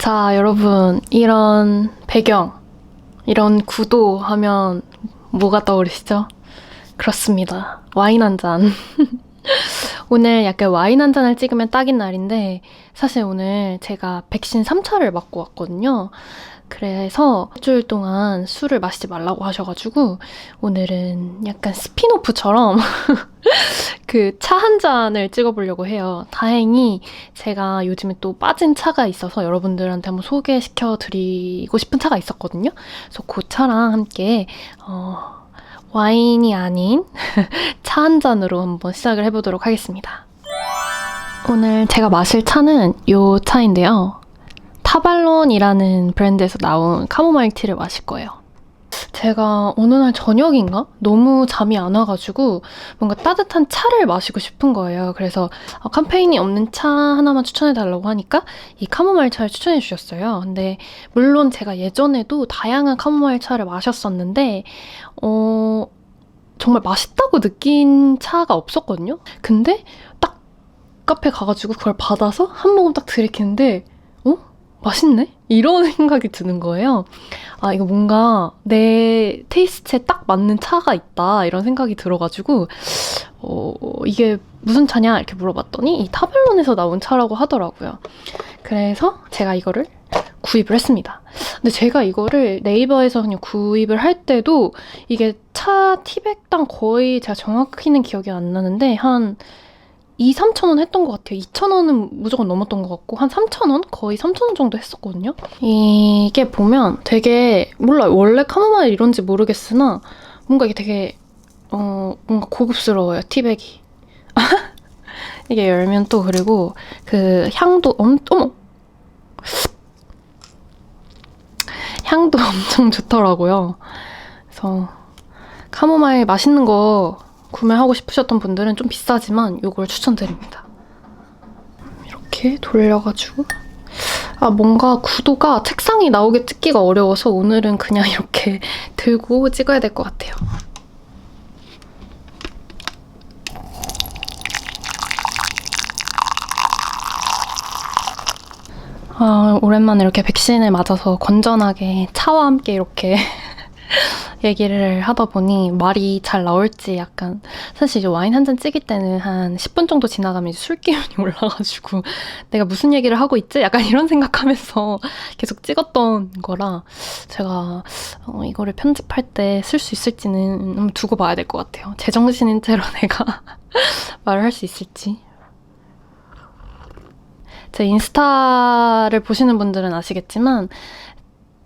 자, 여러분, 이런 배경, 이런 구도 하면 뭐가 떠오르시죠? 그렇습니다. 와인 한 잔. 오늘 약간 와인 한 잔을 찍으면 딱인 날인데, 사실 오늘 제가 백신 3차를 맞고 왔거든요. 그래서 일주일 동안 술을 마시지 말라고 하셔가지고, 오늘은 약간 스피노프처럼 그 차 한 잔을 찍어보려고 해요. 다행히 제가 요즘에 또 빠진 차가 있어서 여러분들한테 한번 소개시켜 드리고 싶은 차가 있었거든요. 그래서 그 차랑 함께, 어, 와인이 아닌 차 한 잔으로 한번 시작을 해보도록 하겠습니다. 오늘 제가 마실 차는 요 차인데요. 타발론이라는 브랜드에서 나온 카모마일 티를 마실 거예요. 제가 어느 날 저녁인가? 너무 잠이 안 와가지고 뭔가 따뜻한 차를 마시고 싶은 거예요. 그래서 어, 카페인이 없는 차 하나만 추천해달라고 하니까 이 카모마일 차를 추천해 주셨어요. 근데 물론 제가 예전에도 다양한 카모마일 차를 마셨었는데, 어, 정말 맛있다고 느낀 차가 없었거든요? 근데 딱 카페 가가지고 그걸 받아서 한 모금 딱 들이키는데, 어? 맛있네? 이런 생각이 드는 거예요. 아, 이거 뭔가 내 테이스트에 딱 맞는 차가 있다. 이런 생각이 들어가지고, 어, 이게 무슨 차냐? 이렇게 물어봤더니 이 타블론에서 나온 차라고 하더라고요. 그래서 제가 이거를 구입을 했습니다. 근데 제가 이거를 네이버에서 그냥 구입을 할 때도 이게 차 티백당 거의 제가 정확히는 기억이 안 나는데 한 2, 3천 원 했던 것 같아요. 2천 원은 무조건 넘었던 것 같고 한 3천 원? 거의 3천 원 정도 했었거든요. 이게 보면 되게 몰라 요 원래 카모마일 이런지 모르겠으나 뭔가 이게 되게 어 뭔가 고급스러워요 티백이. 이게 열면 또 그리고 그 향도 엄 어머 향도 엄청 좋더라고요. 그래서 카모마일 맛있는 거 구매하고 싶으셨던 분들은 좀 비싸지만 이걸 추천드립니다. 이렇게 돌려가지고 아 뭔가 구도가 책상이 나오게 찍기가 어려워서 오늘은 그냥 이렇게 들고 찍어야 될 것 같아요. 아, 오랜만에 이렇게 백신을 맞아서 건전하게 차와 함께 이렇게 얘기를 하다 보니 말이 잘 나올지 약간 사실 이제 와인 한잔 찍을 때는 한 10분 정도 지나가면 술 기운이 올라가지고 내가 무슨 얘기를 하고 있지? 약간 이런 생각하면서 계속 찍었던 거라 제가 어, 이거를 편집할 때 쓸 수 있을지는 두고 봐야 될 것 같아요. 제정신인 채로 내가 말을 할 수 있을지. 제 인스타를 보시는 분들은 아시겠지만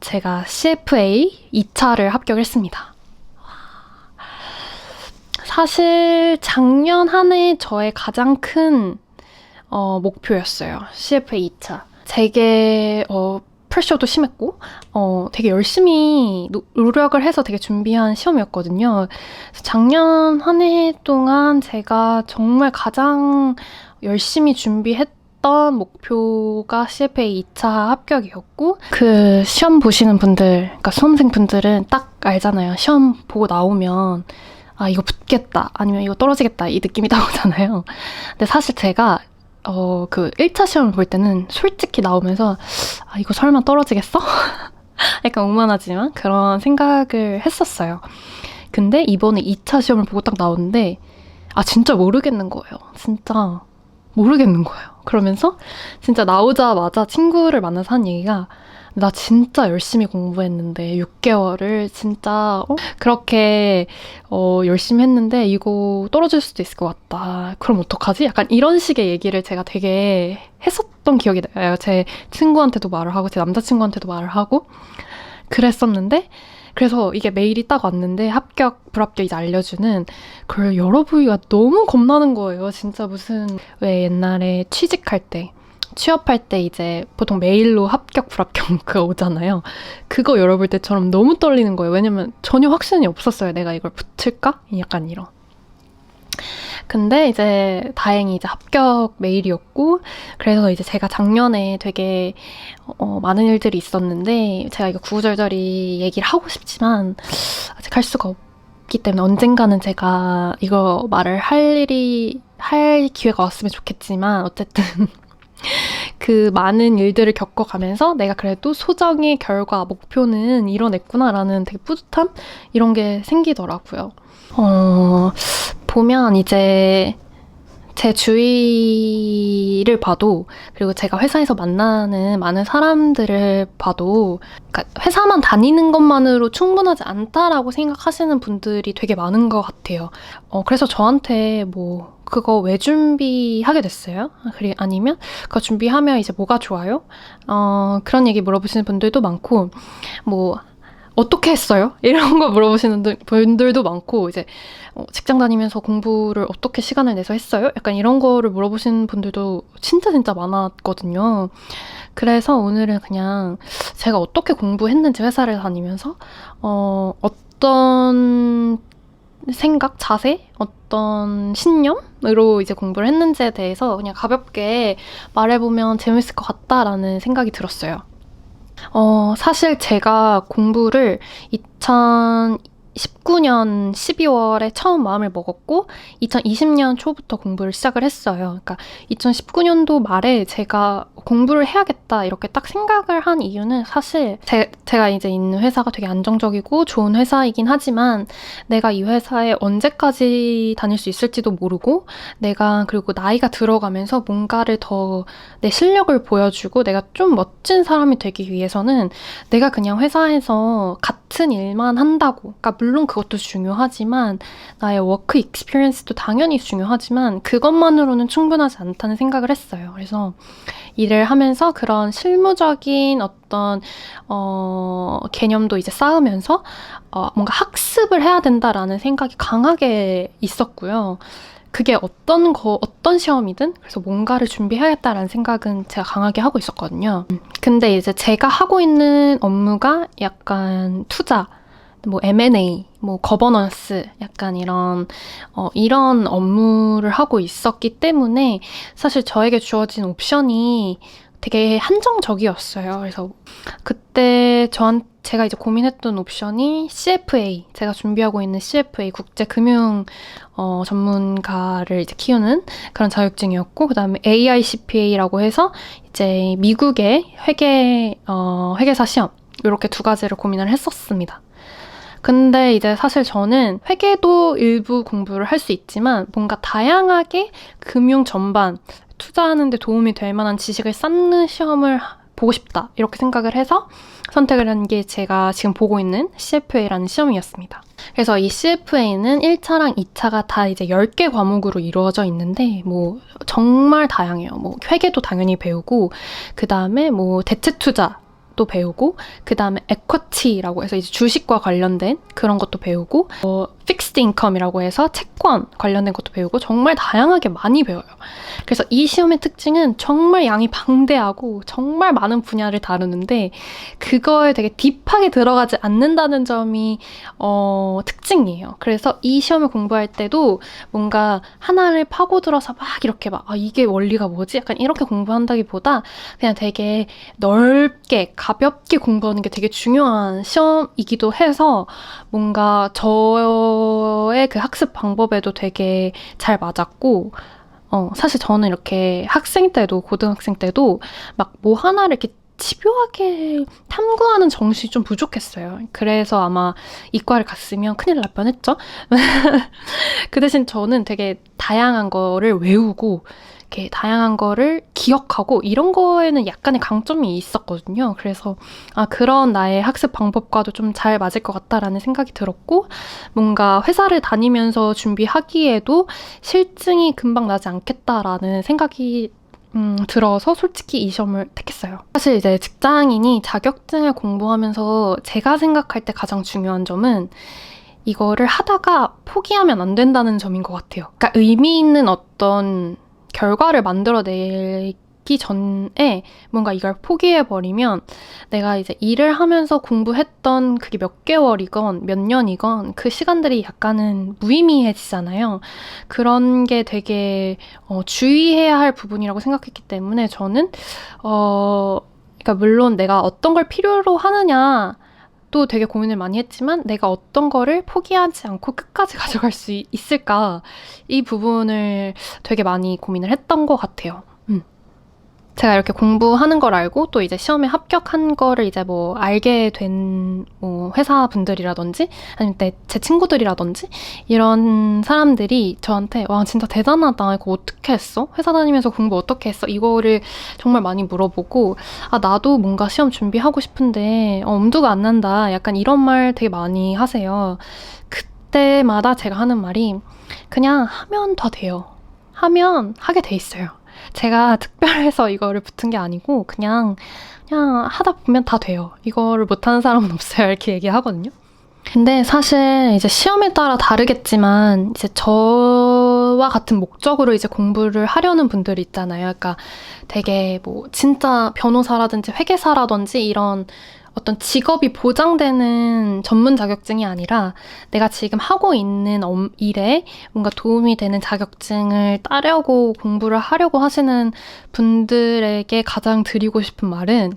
제가 CFA 2차를 합격했습니다. 사실 작년 한 해 저의 가장 큰 어, 목표였어요. CFA 2차. 되게 어, 프레셔도 심했고 어, 되게 열심히 노, 노력을 해서 되게 준비한 시험이었거든요. 작년 한 해 동안 제가 정말 가장 열심히 준비했 했던 목표가 CFA 2차 합격이었고 그 시험 보시는 분들, 그러니까 수험생 분들은 딱 알잖아요. 시험 보고 나오면 아 이거 붙겠다 아니면 이거 떨어지겠다 이 느낌이 나오잖아요. 근데 사실 제가 어 그 1차 시험을 볼 때는 솔직히 나오면서 아 이거 설마 떨어지겠어? 약간 오만하지만 그런 생각을 했었어요. 근데 이번에 2차 시험을 보고 딱 나오는데 아 진짜 모르겠는 거예요. 진짜 모르겠는 거예요. 그러면서 진짜 나오자마자 친구를 만나서 한 얘기가 나 진짜 열심히 공부했는데 6개월을 진짜 어? 그렇게 어, 열심히 했는데 이거 떨어질 수도 있을 것 같다. 그럼 어떡하지? 약간 이런 식의 얘기를 제가 되게 했었던 기억이 나요. 제 친구한테도 말을 하고 제 남자친구한테도 말을 하고 그랬었는데 그래서 이게 메일이 딱 왔는데 합격, 불합격 이제 알려주는 그걸 열어보기가 너무 겁나는 거예요. 진짜 무슨 왜 옛날에 취직할 때 취업할 때 이제 보통 메일로 합격, 불합격 그거 오잖아요. 그거 열어볼 때처럼 너무 떨리는 거예요. 왜냐면 전혀 확신이 없었어요. 내가 이걸 붙을까? 약간 이런. 근데 이제 다행히 이제 합격 메일이었고 그래서 이제 제가 작년에 되게 어, 많은 일들이 있었는데 제가 이거 구구절절히 얘기를 하고 싶지만 아직 할 수가 없기 때문에 언젠가는 제가 이거 말을 할 일이 할 기회가 왔으면 좋겠지만 어쨌든 그 많은 일들을 겪어가면서 내가 그래도 소정의 결과, 목표는 이뤄냈구나라는 되게 뿌듯함? 이런 게 생기더라고요. 어, 보면 이제 제 주위를 봐도 그리고 제가 회사에서 만나는 많은 사람들을 봐도 그러니까 회사만 다니는 것만으로 충분하지 않다라고 생각하시는 분들이 되게 많은 것 같아요. 어, 그래서 저한테 뭐 그거 왜 준비하게 됐어요? 그리 아니면 그거 준비하면 이제 뭐가 좋아요? 어, 그런 얘기 물어보시는 분들도 많고 뭐 어떻게 했어요? 이런 거 물어보시는 분들도 많고 이제 어, 직장 다니면서 공부를 어떻게 시간을 내서 했어요? 약간 이런 거를 물어보시는 분들도 진짜 진짜 많았거든요. 그래서 오늘은 그냥 제가 어떻게 공부했는지 회사를 다니면서 어, 어떤 생각, 자세, 어떤 신념으로 이제 공부를 했는지에 대해서 그냥 가볍게 말해보면 재밌을 것 같다라는 생각이 들었어요. 어, 사실 제가 공부를 2019년 12월에 처음 마음을 먹었고 2020년 초부터 공부를 시작을 했어요. 그러니까 2019년도 말에 제가 공부를 해야겠다 이렇게 딱 생각을 한 이유는 사실 제, 제가 이제 있는 회사가 되게 안정적이고 좋은 회사이긴 하지만 내가 이 회사에 언제까지 다닐 수 있을지도 모르고 내가 그리고 나이가 들어가면서 뭔가를 더 내 실력을 보여주고 내가 좀 멋진 사람이 되기 위해서는 내가 그냥 회사에서 같 은 일만 한다고 그러니까 물론 그것도 중요하지만 나의 워크 익스피리언스도 당연히 중요하지만 그것만으로는 충분하지 않다는 생각을 했어요. 그래서 일을 하면서 그런 실무적인 어떤 어, 개념도 이제 쌓으면서 어, 뭔가 학습을 해야 된다라는 생각이 강하게 있었고요. 그게 어떤 거, 어떤 시험이든 그래서 뭔가를 준비해야겠다라는 생각은 제가 강하게 하고 있었거든요. 근데 이제 제가 하고 있는 업무가 약간 투자, 뭐 M&A, 뭐 거버넌스, 약간 이런 어, 이런 업무를 하고 있었기 때문에 사실 저에게 주어진 옵션이 되게 한정적이었어요. 그래서 그때 전 제가 이제 고민했던 옵션이 CFA, 제가 준비하고 있는 CFA 국제 금융 어, 전문가를 이제 키우는 그런 자격증이었고 그 다음에 AICPA라고 해서 이제 미국의 회계 어, 회계사 시험 이렇게 두 가지를 고민을 했었습니다. 근데 이제 사실 저는 회계도 일부 공부를 할 수 있지만 뭔가 다양하게 금융 전반 투자하는데 도움이 될 만한 지식을 쌓는 시험을 보고 싶다. 이렇게 생각을 해서 선택을 한 게 제가 지금 보고 있는 CFA라는 시험이었습니다. 그래서 이 CFA는 1차랑 2차가 다 이제 10개 과목으로 이루어져 있는데, 뭐, 정말 다양해요. 뭐, 회계도 당연히 배우고, 그 다음에 뭐, 대체 투자, 또 배우고 그 다음에 에쿼티라고 해서 이제 주식과 관련된 그런 것도 배우고 어, 픽스드 인컴이라고 해서 채권 관련된 것도 배우고 정말 다양하게 많이 배워요. 그래서 이 시험의 특징은 정말 양이 방대하고 정말 많은 분야를 다루는데 그거에 되게 딥하게 들어가지 않는다는 점이 어, 특징이에요. 그래서 이 시험을 공부할 때도 뭔가 하나를 파고들어서 막 이렇게 막 아, 이게 원리가 뭐지? 약간 이렇게 공부한다기보다 그냥 되게 넓게 가볍게 공부하는 게 되게 중요한 시험이기도 해서 뭔가 저의 그 학습 방법에도 되게 잘 맞았고 어, 사실 저는 이렇게 학생 때도, 고등학생 때도 막 뭐 하나를 이렇게 집요하게 탐구하는 정신이 좀 부족했어요. 그래서 아마 이과를 갔으면 큰일 날 뻔했죠. 그 대신 저는 되게 다양한 거를 외우고 이렇게 다양한 거를 기억하고 이런 거에는 약간의 강점이 있었거든요. 그래서 아 그런 나의 학습 방법과도 좀 잘 맞을 것 같다라는 생각이 들었고 뭔가 회사를 다니면서 준비하기에도 실증이 금방 나지 않겠다라는 생각이 음, 들어서 솔직히 이 시험을 택했어요. 사실 이제 직장인이 자격증을 공부하면서 제가 생각할 때 가장 중요한 점은 이거를 하다가 포기하면 안 된다는 점인 것 같아요. 그러니까 의미 있는 어떤 결과를 만들어내기 전에 뭔가 이걸 포기해버리면 내가 이제 일을 하면서 공부했던 그게 몇 개월이건 몇 년이건 그 시간들이 약간은 무의미해지잖아요. 그런 게 되게 어, 주의해야 할 부분이라고 생각했기 때문에 저는 어, 그러니까 물론 내가 어떤 걸 필요로 하느냐 또 되게 고민을 많이 했지만 내가 어떤 거를 포기하지 않고 끝까지 가져갈 수 있을까 이 부분을 되게 많이 고민을 했던 것 같아요. 음. 제가 이렇게 공부하는 걸 알고 또 이제 시험에 합격한 거를 이제 뭐 알게 된 뭐 회사 분들이라든지 아니면 내, 제 친구들이라든지 이런 사람들이 저한테 와 진짜 대단하다 이거 어떻게 했어? 회사 다니면서 공부 어떻게 했어? 이거를 정말 많이 물어보고 아 나도 뭔가 시험 준비하고 싶은데 어, 엄두가 안 난다 약간 이런 말 되게 많이 하세요. 그때마다 제가 하는 말이 그냥 하면 다 돼요. 하면 하게 돼 있어요. 제가 특별해서 이거를 붙은 게 아니고 그냥 그냥 하다 보면 다 돼요. 이거를 못하는 사람은 없어요. 이렇게 얘기하거든요. 근데 사실 이제 시험에 따라 다르겠지만 이제 저와 같은 목적으로 이제 공부를 하려는 분들이 있잖아요. 그러니까 되게 뭐 진짜 변호사라든지 회계사라든지 이런 어떤 직업이 보장되는 전문 자격증이 아니라 내가 지금 하고 있는 엄- 일에 뭔가 도움이 되는 자격증을 따려고 공부를 하려고 하시는 분들에게 가장 드리고 싶은 말은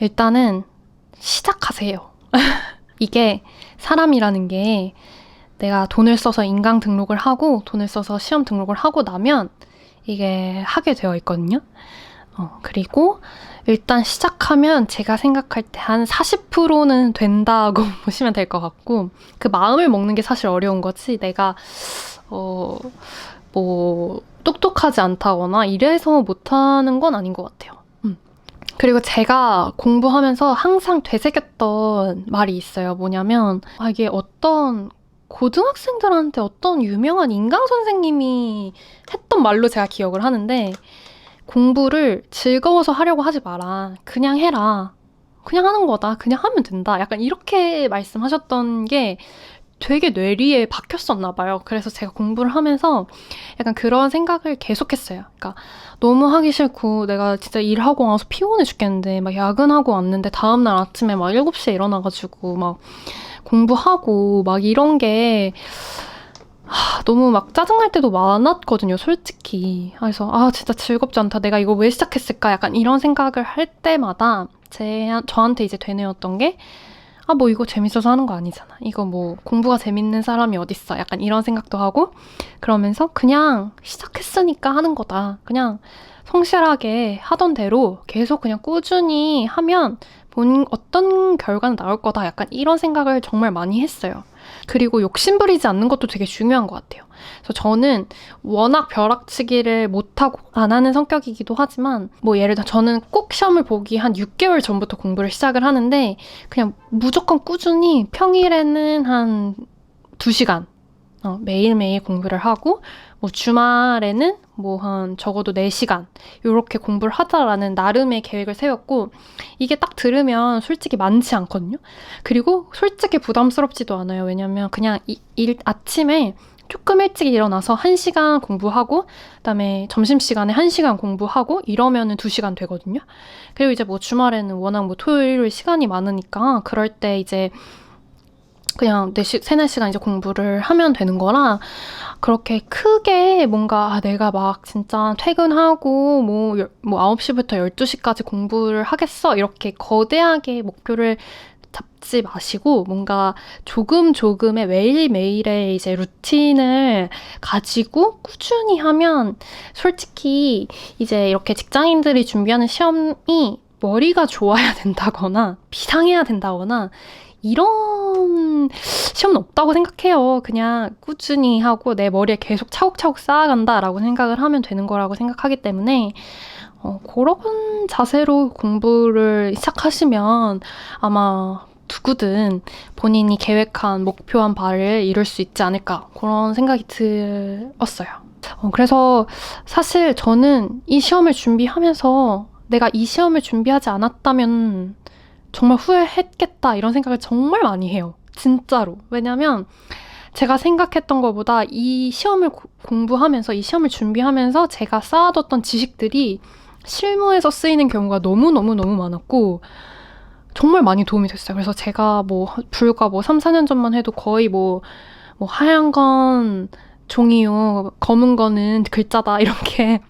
일단은 시작하세요. 이게 사람이라는 게 내가 돈을 써서 인강 등록을 하고 돈을 써서 시험 등록을 하고 나면 이게 하게 되어 있거든요. 어, 그리고 일단 시작하면 제가 생각할 때 한 40%는 된다고 보시면 될 것 같고 그 마음을 먹는 게 사실 어려운 거지 내가 어 뭐 똑똑하지 않다거나 이래서 못하는 건 아닌 것 같아요. 음. 그리고 제가 공부하면서 항상 되새겼던 말이 있어요. 뭐냐면 아, 이게 어떤 고등학생들한테 어떤 유명한 인강 선생님이 했던 말로 제가 기억을 하는데 공부를 즐거워서 하려고 하지 마라. 그냥 해라. 그냥 하는 거다. 그냥 하면 된다. 약간 이렇게 말씀하셨던 게 되게 뇌리에 박혔었나 봐요. 그래서 제가 공부를 하면서 약간 그런 생각을 계속했어요. 그러니까 너무 하기 싫고 내가 진짜 일하고 와서 피곤해 죽겠는데 막 야근하고 왔는데 다음날 아침에 막 7시에 일어나가지고 막 공부하고 막 이런 게 하, 너무 막 짜증날 때도 많았거든요, 솔직히. 그래서, 아, 진짜 즐겁지 않다. 내가 이거 왜 시작했을까? 약간 이런 생각을 할 때마다 제, 저한테 이제 되뇌었던 게, 아, 뭐 이거 재밌어서 하는 거 아니잖아. 이거 뭐 공부가 재밌는 사람이 어딨어. 약간 이런 생각도 하고, 그러면서 그냥 시작했으니까 하는 거다. 그냥 성실하게 하던 대로 계속 그냥 꾸준히 하면 본 어떤 결과는 나올 거다. 약간 이런 생각을 정말 많이 했어요. 그리고 욕심 부리지 않는 것도 되게 중요한 것 같아요. 그래서 저는 워낙 벼락치기를 못하고 안 하는 성격이기도 하지만 뭐 예를 들어 저는 꼭 시험을 보기 한 6개월 전부터 공부를 시작을 하는데 그냥 무조건 꾸준히 평일에는 한 2시간 어, 매일매일 공부를 하고 뭐 주말에는 뭐 한 적어도 4시간 이렇게 공부를 하자라는 나름의 계획을 세웠고 이게 딱 들으면 솔직히 많지 않거든요. 그리고 솔직히 부담스럽지도 않아요. 왜냐면 그냥 이, 일 아침에 조금 일찍 일어나서 1시간 공부하고 그다음에 점심시간에 1시간 공부하고 이러면은 2시간 되거든요. 그리고 이제 뭐 주말에는 워낙 뭐 토요일 일 시간이 많으니까 그럴 때 이제 그냥 4시, 3, 4시간 이제 공부를 하면 되는 거라 그렇게 크게 뭔가 아, 내가 막 진짜 퇴근하고 뭐, 열- 뭐 9시부터 12시까지 공부를 하겠어? 이렇게 거대하게 목표를 잡지 마시고 뭔가 조금 조금의 매일매일의 이제 루틴을 가지고 꾸준히 하면 솔직히 이제 이렇게 직장인들이 준비하는 시험이 머리가 좋아야 된다거나 비상해야 된다거나 이런 시험은 없다고 생각해요. 그냥 꾸준히 하고 내 머리에 계속 차곡차곡 쌓아간다라고 생각을 하면 되는 거라고 생각하기 때문에 어, 그런 자세로 공부를 시작하시면 아마 누구든 본인이 계획한 목표한 바를 이룰 수 있지 않을까 그런 생각이 들었어요. 어, 그래서 사실 저는 이 시험을 준비하면서 내가 이 시험을 준비하지 않았다면 정말 후회했겠다 이런 생각을 정말 많이 해요. 진짜로. 왜냐면 제가 생각했던 것보다 이 시험을 고- 공부하면서 이 시험을 준비하면서 제가 쌓아뒀던 지식들이 실무에서 쓰이는 경우가 너무너무너무 많았고 정말 많이 도움이 됐어요. 그래서 제가 뭐 불과 뭐 3, 4년 전만 해도 거의 뭐, 뭐 하얀 건 종이요, 검은 거는 글자다 이렇게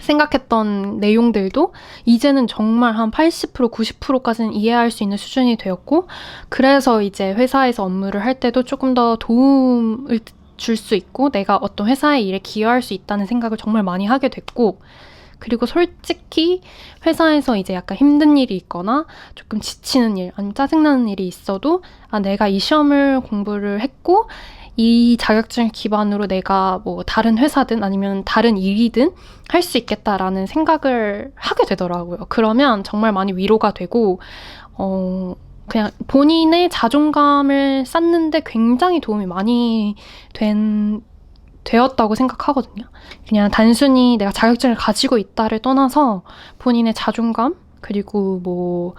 생각했던 내용들도 이제는 정말 한 80%, 90%까지는 이해할 수 있는 수준이 되었고, 그래서 이제 회사에서 업무를 할 때도 조금 더 도움을 줄 수 있고, 내가 어떤 회사의 일에 기여할 수 있다는 생각을 정말 많이 하게 됐고, 그리고 솔직히 회사에서 이제 약간 힘든 일이 있거나 조금 지치는 일, 아니면 짜증나는 일이 있어도 아, 내가 이 시험을 공부를 했고 이 자격증 기반으로 내가 뭐 다른 회사든 아니면 다른 일이든 할 수 있겠다라는 생각을 하게 되더라고요. 그러면 정말 많이 위로가 되고, 어, 그냥 본인의 자존감을 쌓는데 굉장히 도움이 많이 된, 되었다고 생각하거든요. 그냥 단순히 내가 자격증을 가지고 있다를 떠나서 본인의 자존감, 그리고 뭐,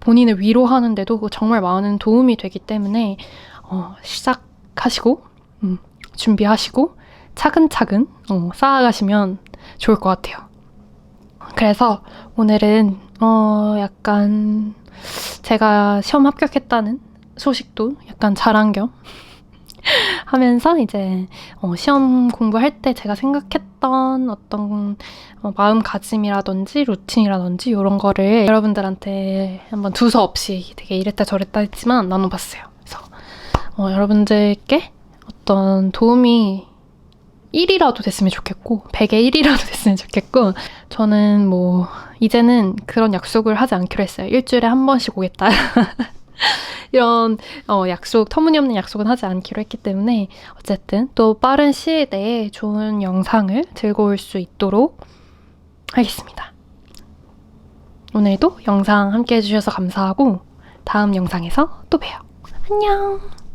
본인을 위로하는데도 정말 많은 도움이 되기 때문에, 어, 시작 하시고, 음, 준비하시고, 차근차근, 어, 쌓아가시면 좋을 것 같아요. 그래서 오늘은, 어, 약간, 제가 시험 합격했다는 소식도 약간 자랑 겸 하면서 이제 어, 시험 공부할 때 제가 생각했던 어떤 어, 마음가짐이라든지 루틴이라든지 이런 거를 여러분들한테 한번 두서 없이 되게 이랬다 저랬다 했지만 나눠봤어요. 어, 여러분들께 어떤 도움이 1이라도 됐으면 좋겠고 100에 1이라도 됐으면 좋겠고 저는 뭐 이제는 그런 약속을 하지 않기로 했어요. 일주일에 한 번씩 오겠다. 이런 어, 약속, 터무니없는 약속은 하지 않기로 했기 때문에 어쨌든 또 빠른 시일 내에 좋은 영상을 들고 올 수 있도록 하겠습니다. 오늘도 영상 함께 해주셔서 감사하고 다음 영상에서 또 봬요. 안녕!